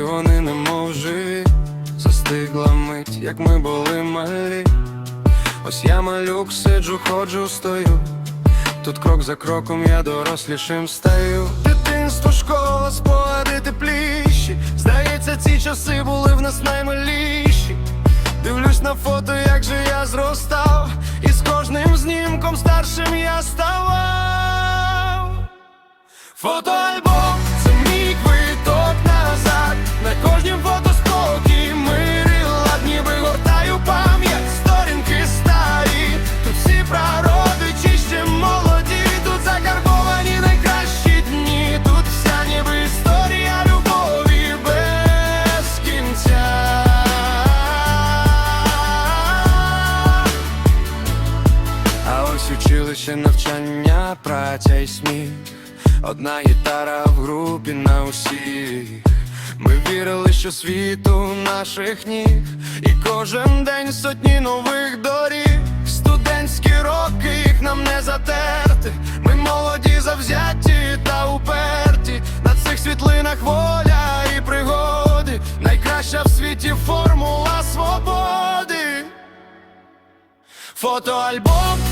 вони немов живі, застигла мить, як ми були малі. Ось я малюк, сиджу, ходжу, стою. Тут крок за кроком я дорослішим стаю. Дитинство, школа, спогади тепліші. Здається, ці часи були в нас наймиліші. Дивлюсь на фото, як же я зростав, і з кожним знімком старшим я ставав. Фотоальбом навчання, праця і сміх. Одна гітара в групі на усіх. Ми вірили, що світу наших ніг, і кожен день сотні нових доріг. Студентські роки їх нам не затерти. Ми молоді, завзяті та уперті. На цих світлинах воля і пригоди. Найкраща в світі формула свободи. Фотоальбом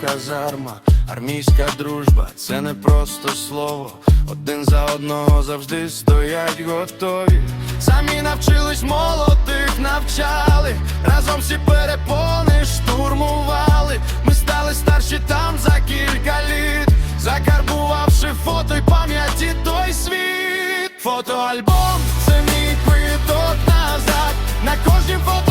казарма Армійська дружба, це не просто слово. Один за одного завжди стоять готові. Самі навчились молодих, навчали. Разом всі перепони штурмували. Ми стали старші там за кілька літ. Закарбувавши фото й пам'яті той світ. Фотоальбом це мій квиток назад. На кожнім фото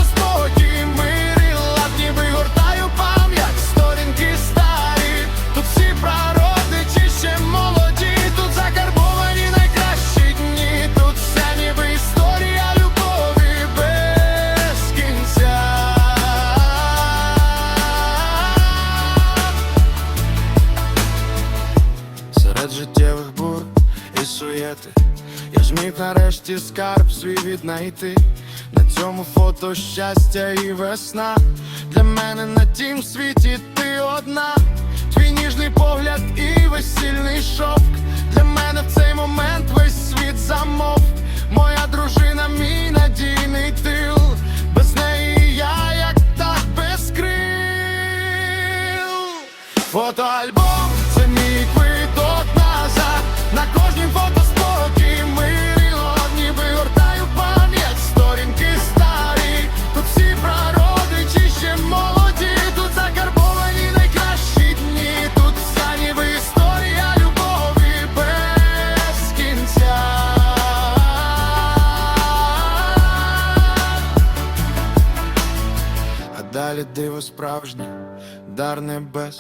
бур і суєти Я ж міг нарешті скарб свій віднайти. На цьому фото щастя і весна. Для мене на тім світі ти одна. Твій ніжний погляд і весільний шовк. Для мене в цей момент весь світ замовк. Моя дружина, мій надійний тил. Без неї я як так без крил. Фотоальбом далі диво справжнє, дар небес.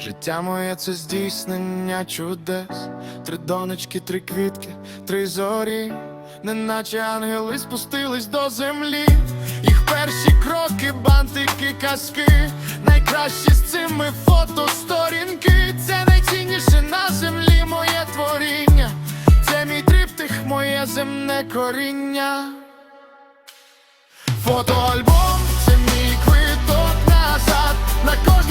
Життя моє це здійснення чудес. Три донечки, три квітки, три зорі, неначе ангели спустились до землі. Їх перші кроки, бантики, казки. Найкращі з цими фото сторінки. Це найцінніше на землі моє творіння. Це мій триптих, моє земне коріння. Фотоальбом на кожен